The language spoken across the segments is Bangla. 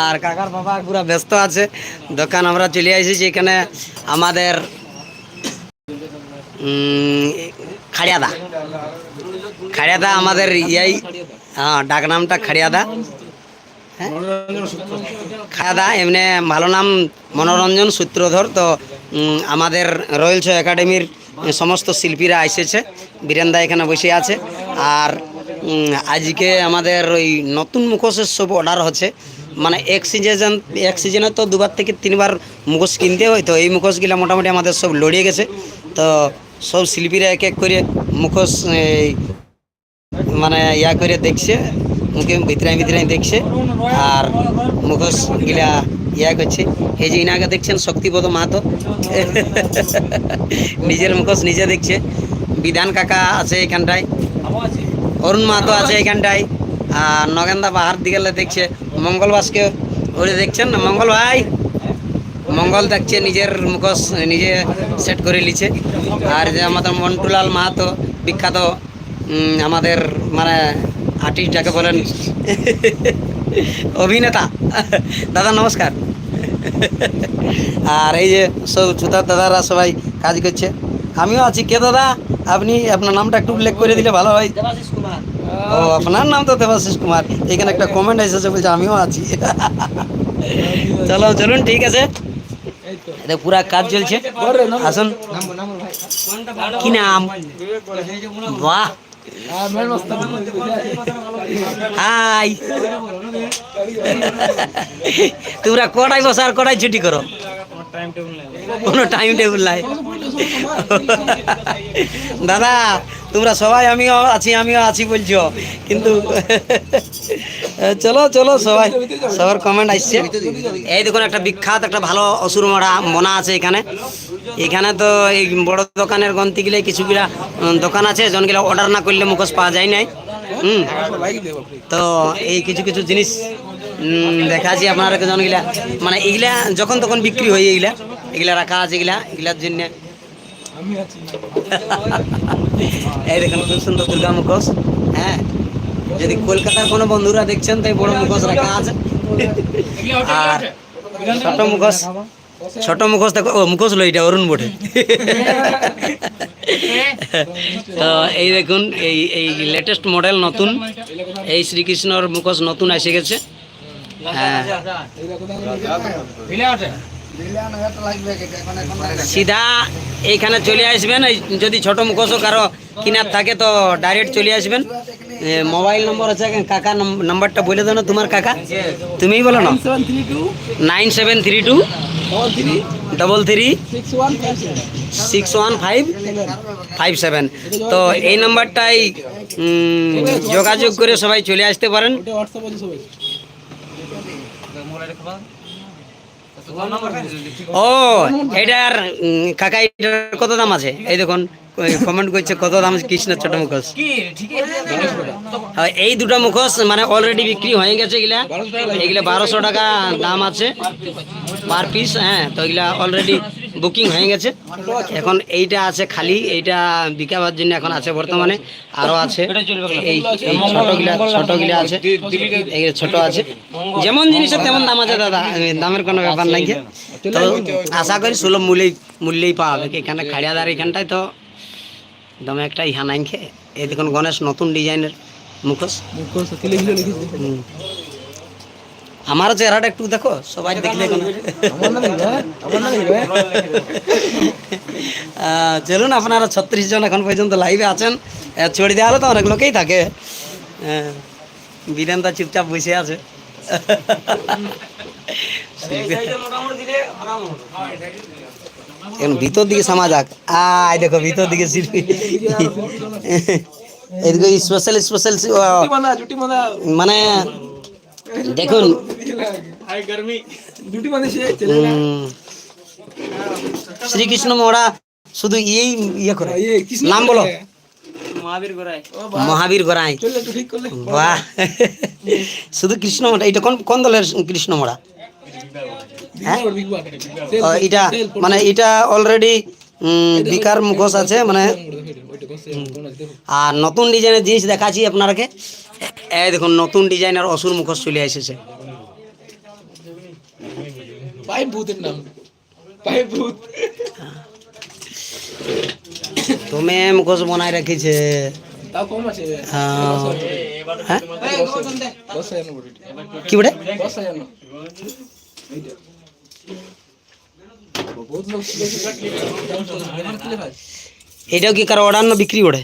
আর কাকার বাবা পুরো ব্যস্ত আছে। দোকান আমরা চলে এসেছি এখানে আমাদের খাড়িয়াদা। খাড়িয়াদা আমাদের ইয়াই হ্যাঁ ডাক নামটা খাড়িয়াদা। হ্যাঁ? খাড়িয়াদা, এমনি ভালো নাম মনোরঞ্জন সূত্রধর। তো আমাদের রয়্যাল শো একাডেমির সমস্ত শিল্পীরা এসেছে। বীরেন্দা এখানে বসে আছে। আর আজকে আমাদের ওই নতুন মুখোশের সব অর্ডার হচ্ছে। মানে এক সিজন এক তো দুবার থেকে তিনবার মুখোশ কিনতে হয়, তো এই মুখোশগুলো মোটামুটি আমাদের সব লড়িয়ে গেছে। তো সব শিল্পীরা এক এক করে মুখোশ মানে ইয়া করে দেখছে, মুখে ভিতরাই ভিতরাই দেখছে, আর মুখোশ গিলা ইয়া করছে। এই যে ইনাকে দেখছেন শক্তিপদ মাহাতো। নিজের মুখোশ নিজে দেখছে। বিধান কাকা আছে এখানটায়, অরুণ মাহাতো আছে এখানটায়, আর নগেন্দা বাহার দিকে দেখছে। মঙ্গল বাসকে ওরে দেখছেন না? মঙ্গল ভাই। মঙ্গল দেখছে, নিজের মুখোশ, নিজে সেট করে নিচ্ছে। আর যে আমাদের মন্টুলাল মাহাতো, বিখ্যাত আমাদের মানে আর্টিস্ট যাকে বলেন, অভিনেতা। দাদা, নমস্কার। আর এই যে সব ছুতার দাদারা সবাই কাজ করছে। আমিও আছি। কে দাদা? আপনি আপনার নামটা একটু উল্লেখ করে দিলে ভালো হয়। ও, আপনার নাম তো দেবাশিস কুমার। এখানে একটা কমেন্ট এসেছে, বলছে আমিও আছি। চলো, চলুন, ঠিক আছে। পুরা কাজ চলছে। আসুন। কি নাম? বাহ। তোমরা কটায় বসা আর কটায় ছুটি করো? কোনো টাইম টেবিল নাই। দাদা, তোমরা সবাই আমিও আছি আমিও আছি বলছো। কিন্তু চলো চলো, সবাই, সবার কমেন্ট আসছে। এই দেখুন, একটা বিখ্যাত, একটা ভালো অসুর মরা মনা আছে এখানে। এখানে তো এই বড় দোকানের গন্তি গেলে কিছুগুলা দোকান আছে জনগুলা অর্ডার না করলে মুখোশ পাওয়া যায় নাই। হুম। তো এই কিছু কিছু জিনিস দেখাচ্ছি আপনারা জনগুলা মানে এগুলা যখন তখন বিক্রি হয় এগুলা এগুলা রাখা আছে এগুলা, এগুলার জন্য। এই দেখুন, খুব সুন্দর দুর্গা মুখোশ হ্যাঁ? যদি কলকাতার কোনো বন্ধুরা দেখছেন, তাই বড় মুখোশ রাখা আছে। আর ছোট মুখোশ ছোট মুখোশ দেখো, ও, মুখোশ লো এটা, অরুণ বটে। তো এই দেখুন, এই এই লেটেস্ট মডেল নতুন, এই শ্রীকৃষ্ণর মুখোশ নতুন এসে গেছে। সিধা, এইখানে চলে আসবেন যদি ছোট মুখোশও কারও কিনার থাকে তো ডাইরেক্ট চলে আসবেন। মোবাইল নম্বর আছে কাকা নম- নাম্বারটা বলে দাও না, তোমার কাকা। তুমিই বলো না। Nine seven three two double three six one five five seven তো এই নাম্বারটাই যোগাযোগ করে সবাই চলে আসতে পারেন। ও এটার উম, কাকা এটার কত দাম আছে? এই দেখুন কমেন্ট করছে কত দাম আছে কৃষ্ণের ছোট মুখোশ। হ্যাঁ, এই দুটো মুখোশ মানে অলরেডি বিক্রি হয়ে গেছে এগুলা। এগুলা বারোশো টাকা দাম আছে। পার পিস হ্যাঁ তো এগুলা অলরেডি বুকিং হয়ে গেছে। এখন এইটা আছে খালি এইটা বিকাবার জন্য এখন আছে বর্তমানে। আরও আছে। এই এই ছোটগুলা ছোটগুলা আছে। এইগুলো ছোট আছে। যেমন জিনিসের তেমন দাম আছে দাদা। দামের কোনো ব্যাপার নাই। তো আশা করি সুলভ মূল্যেই মূল্যেই পাওয়া যাবে। এখানে খাড়িয়াদার এখানটায় তো দমে একটা ইহা নাই এই দেখুন গণেশ নতুন ডিজাইনের মুখোশ। হুম। আমারও চেহারাটা একটু দেখো সবাই দেখলে কোনো চলুন আপনারা ছত্রিশ জন এখন পর্যন্ত লাইভে আছেন। ছড়ি দেওয়া হলে তো অনেক লোকেই থাকে। বীরেন্দা চুপচাপ বসে আছে। এখন ভিতর দিকে সামা যাক আয় দেখো ভিতর দিকে শিল্পী। এদিকে স্পেশাল স্পেশাল মানে দেখুন। শ্রীকৃষ্ণ মোড়া শুধু এই ইয়ে করে। নাম বলো। মহাবীর গড়াই বাহ। শুধু কৃষ্ণ মোড়া এটা কোন কোন দলের কৃষ্ণ মোড়া হ্যাঁ? এটা মানে এটা অলরেডি বিকার মুখোশ আছে মানে আর নতুন ডিজাইনের জিনিস দেখাচ্ছি আপনারাকে। এই দেখুন নতুন ডিজাইনের অসুর মুখোশ চলে এসেছে। পাইপ ভূতের নাম। পাইপ ভূত। তুমি মুখোশ বনাই রেখেছে। হ্যাঁ। হ্যাঁ? কি বটে এটাও কি কারও অর্ডার না বিক্রি মনে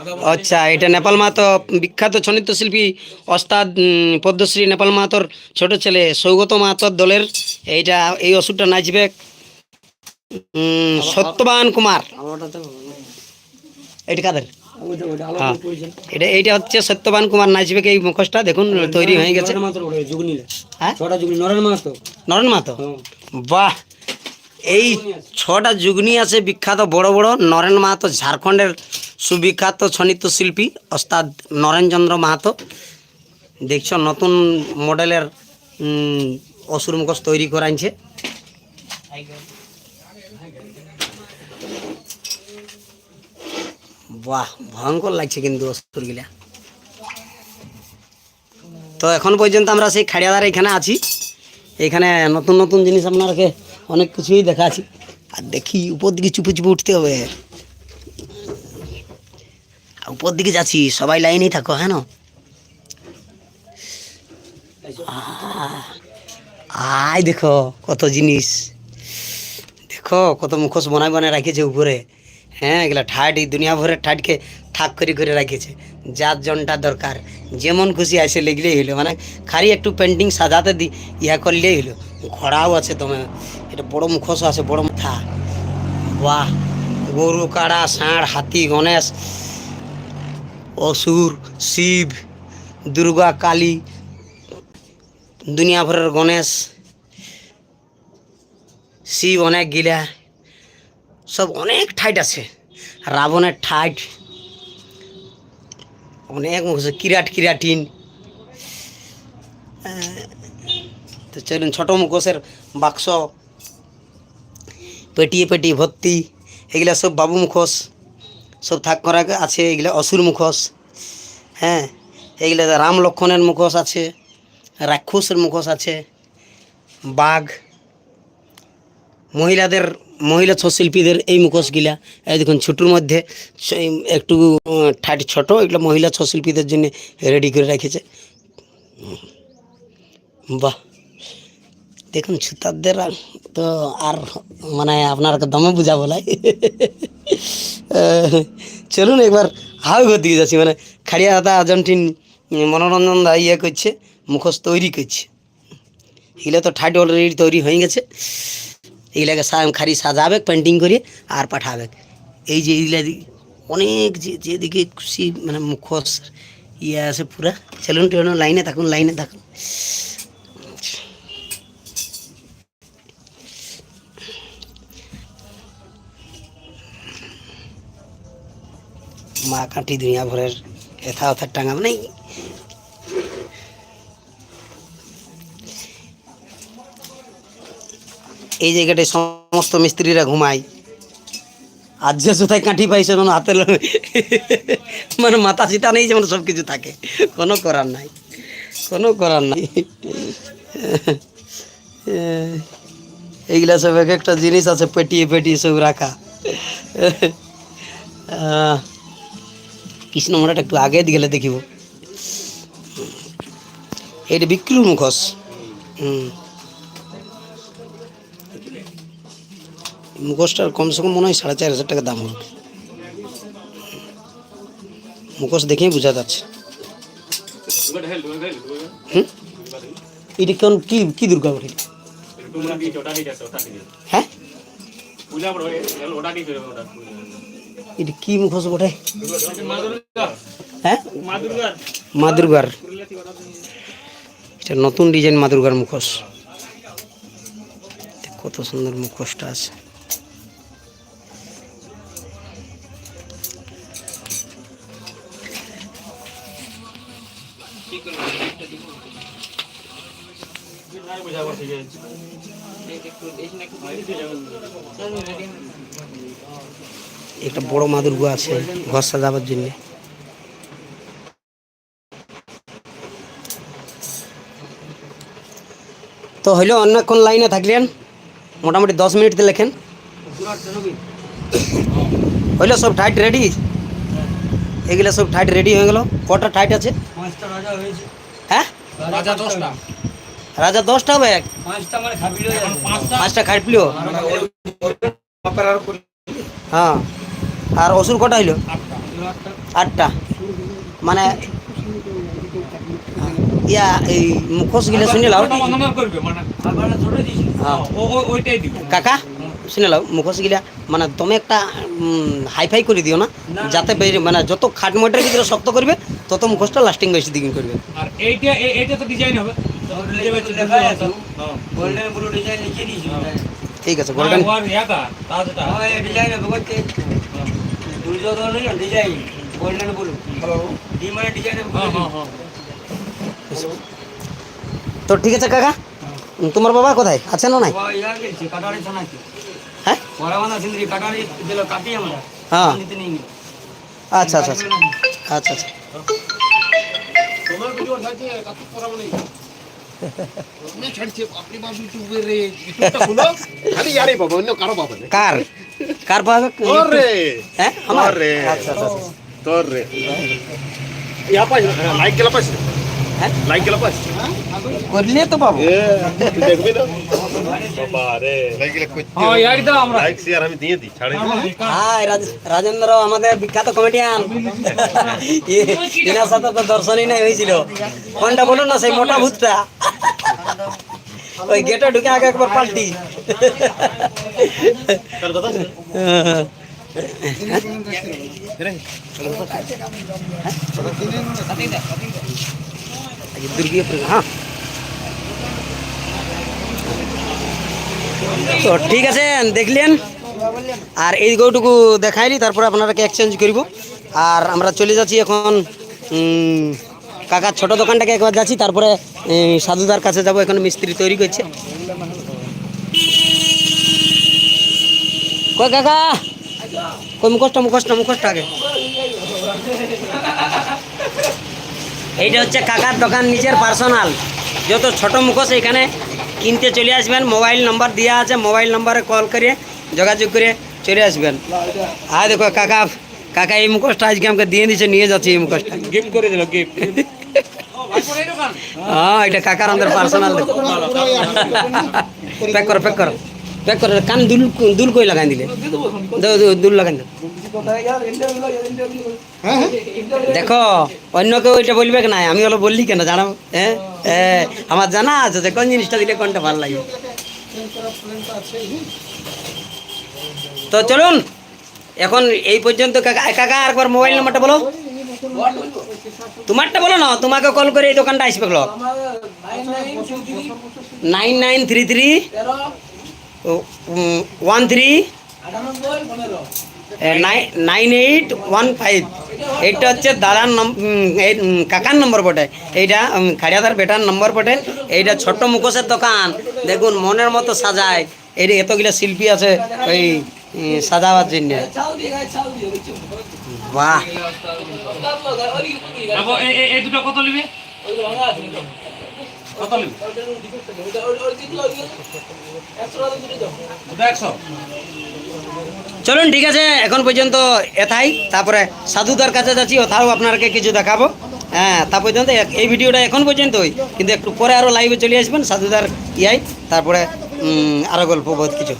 আগা আচ্ছা এটা নেপাল মাহাতো বিখ্যাত ছনিত্য শিল্পী ওস্তাদ উম, পদ্মশ্রী নেপাল মাহাতোর ছোট ছেলে সৌগত মাহাতোর দলের এইটা এই ওষুধটা নাচবে সত্যবান কুমার। এটা কাদের। এটা এইটা হচ্ছে সত্যবান কুমার নাচবে এই মুখোশটা? দেখুন তৈরি হয়ে গেছে। হ্যাঁ? নরেন মাহাতো। বাহ! এই ছটা যুগনি আছে। বিখ্যাত বড় বড়। নরেন মাহাতো ঝাড়খণ্ডের সুবিখ্যাত ছনিত্য শিল্পী ওস্তাদ নরেনচন্দ্র মাহাতো। দেখছ নতুন মডেলের অসুর মুখোশ তৈরি করাইছে। বাহ, ভয়ঙ্কর লাগছে কিন্তু অসুরগুলা। তো এখন পর্যন্ত আমরা সেই খাড়িয়াদার এখানে আছি। এখানে নতুন নতুন জিনিস আপনারকে অনেক কিছুই দেখাচ্ছি। আর দেখি উপর দিকে চুপে চুপে উঠতে হবে। উপর দিকে যাচ্ছি, সবাই লাইনেই থাকো হ্যাঁ না? আয় দেখো কত জিনিস। দেখো কত মুখোশ বনায় বনায় রাখেছে উপরে। হ্যাঁ এগুলো ঠাট, এই দুনিয়া ভরের ঠাটকে থাক করে করে রাখেছে যার জনটা দরকার। যেমন খুশি আসে লিখলেই হলো মানে খালি একটু পেন্টিং সাজাতে দি, ইয়া করলেই হলো। ঘোড়াও আছে তোমার, এটা বড় মুখোশ আছে, বড় মাথা। বাহ, গরু, কাড়া, ষাঁড়, হাতি, গণেশ, অসুর, শিব, দুর্গা, কালী, দুনিয়া ভরের গণেশ, শিব অনেক গিলা। সব অনেক ঠাইট আছে। রাবণের ঠাইট, অনেক মুখোশ কিরাট কিরাটিন। তো চলুন, ছোট মুখোশের বাক্স, পেটিয়ে পেটিয়ে ভর্তি। এগুলা সব বাবু মুখোশ সব থাক করা আছে, এগুলা অসুর মুখোশ হ্যাঁ এগুলা রাম লক্ষণের মুখোশ আছে, রাক্ষসের মুখোশ আছে, বাঘ। মহিলাদের, মহিলা ছৌ শিল্পীদের এই মুখোশগুলা, এই দেখুন ছোটোর মধ্যে একটু ঠাট ছোট, এগুলো মহিলা ছৌ শিল্পীদের জন্য রেডি করে রেখেছে। বাহ! দেখুন ছুতারদের তো আর মানে আপনার দমে বুঝা বলাই চলুন একবার হাউ ঘর দিকে যাচ্ছি মানে খাড়িয়া দাদা আর্জেন্টিন মনোরঞ্জন দা ইয়ে করছে, মুখোশ তৈরি করছে। এগুলো তো ঠাট অলরেডি তৈরি হয়ে গেছে। এইগুলাকে খালি সাজাবে পেন্টিং করে আর পাঠাবে এই যে এইগুলা অনেক যে যেদিকে খুশি মানে মুখোশ ইয়ে আছে পুরা। চলুন টলুন লাইনে থাকুন লাইনে থাকুন। মা কাঠি দুনিয়া ভরের এথা ওথা টাঙা মানে এই জায়গাটায় সমস্ত মিস্ত্রিরা ঘুমায়। আর যে কোথায় কাঠি পাইছে মানে হাতে মানে মাথা চিতা নেই যেমন সব কিছু থাকে। কোনো করার নাই। কোনো করার নাই। এইগুলা সব এক একটা জিনিস আছে, পেটিয়ে পেটিয়ে সব রাখা। কৃষ্ণ মন্দিরটা একটু আগে গেলে দেখিব। এটা বিক্রু মুখোশ হুম। মুখোশটার কমসে কম মনে হয় সাড়ে চার হাজার টাকা দাম হবে। মুখোশ দেখেই বোঝা যাচ্ছে। হুম? এটা কেমন কি কি দুর্গা বটে? হ্যাঁ? এটা কি মুখোশ বটে? হ্যাঁ? মা দুর্গার এটা নতুন ডিজাইন মা দুর্গার মুখোশ। কত সুন্দর মুখোশটা আছে। একটা বড় মা দুর্গা আছে, ঘর সাজাবার জন্য। তো হইল অনেকক্ষণ লাইনে থাকলেন? মোটামুটি দশ মিনিটতে লেখেন। হইল সব ঠাইট রেডি এগুলো সব ঠাইট রেডি হয়ে গেল। কটা ঠাইট আছে? হ্যাঁ? রাজা দশটা। হবে? পাঁচটা পাঁচটা। খাটলিও হ্যাঁ। আর অসুর কটা হইল? আটটা। মানে ইয়া এই মুখোশ গিলে শুনে লাও ওটা বন্ধ করবে মানে হ্যাঁ। ও ও- ওইটাই দিব। কাকা? শুনে লাও মুখোশ গিলা মানে তুমি একটা হাইফাই করে দিও না? যাতে মানে যত খাট মোটের ভিতরে শক্ত করবে তত মুখোশটা লাস্টিং বেশি দিন করবে আর এইটা এইটা তো ডিজাইন হবে। গোল্ডেন ব্লু ডিজাইন লিখে দিয়েছি। ঠিক আছে গোল্ডেন ডিজাইন হবে Duryodhan design golden blue demand design হ্যাঁ হ্যাঁ হ্যাঁ তো ঠিক আছে কাকা? তোমার বাবা কোথায়? আছে না নাই? হ্যাঁ? হ্যাঁ। আচ্ছা আচ্ছা আচ্ছা। আচ্ছা আচ্ছা। কারও? কার পাবে তোর। রে হ্যাঁ আমার? রে আচ্ছা আচ্ছা আচ্ছা। তোর। রে ইয়া পাইছ? লাইক গেলা পাইছ? হ্যাঁ? লাইক গেলা পাইছ? করলে তো পাবো। দেখবি না? হ্যাঁ রাজেন্দ্র আমাদের বিখ্যাত কমেডিয়ান এনার সাথে তো দর্শনই নাই হয়েছিল। কোনটা বলুন না সেই মোটা ভূতটা? ওই গেটে ঢুকে আগে একবার পাল্টি। দুর্গীয় হ্যাঁ। তো ঠিক আছে, দেখলেন। আর এই গৌটুকু দেখাইলি, তারপরে আপনারাকে এক্সচেঞ্জ করব। আর আমরা চলে যাচ্ছি এখন কাকার ছোট দোকানটাকে একবার যাচ্ছি, তারপরে সাধুদার কাছে যাব, এখন মিস্ত্রি তৈরি করছে। কই কাকা? কই মুখোশটা মুখোশটা মুখোশটা আগে। এইটা হচ্ছে কাকার দোকান, নিজের পার্সোনাল যত ছোট মুখোশ এখানে কিনতে চলে আসবেন মোবাইল নাম্বার দেওয়া আছে মোবাইল নাম্বারে কল করে যোগাযোগ করে চলে আসবেন। আর দেখো কাকা কাকা এই মুখোশটা আজকে আমাকে দিয়ে দিচ্ছে নিয়ে যাচ্ছে এই মুখোশটা। গিফট করে দিল গিফট হ্যাঁ এটা কাকার আমাদের পার্সোনাল দেখো। প্যাক করো প্যাক করো। প্যাক করে কান দুল দুল কই লাগাই দিলে? দাও, দাও, দুল লাগাই দাও দেখো অন্য কেউ ওইটা বলবে না আমি হলো বললি কেন? জানো? হ্যাঁ হ্যাঁ, আমার জানা আছে যে কোন জিনিসটা দিলে কোনটা ভালো লাগে। তো চলুন এখন এই পর্যন্ত কাকা কাকা একবার মোবাইল নাম্বারটা বলো। তোমারটা বলো না তোমাকে কল করে এই দোকানটা আসবে বলো nine nine three three one three nine eight one five এইটা হচ্ছে দাদার কাকার নম্বর বটে। এইটা খাড়িয়াদার বেটার নম্বর বটে। এইটা ছোট্ট মুখোশের দোকান। দেখুন, মনের মতো সাজায়। এই এতগুলো শিল্পী আছে, ওই সাজাবার জন্য। বাহ। কত নিবি? চলুন, ঠিক আছে, এখন পর্যন্ত এথাই। তারপরে সাধুদার কাছে যাচ্ছি, ওথাও আপনাকে কিছু দেখাবো। হ্যাঁ তা পর্যন্ত এই ভিডিওটা এখন পর্যন্তই। কিন্তু একটু পরে আরও লাইভে চলে আসবেন, সাধুদার ইয়াই। তারপরে আরও গল্প বহুত কিছু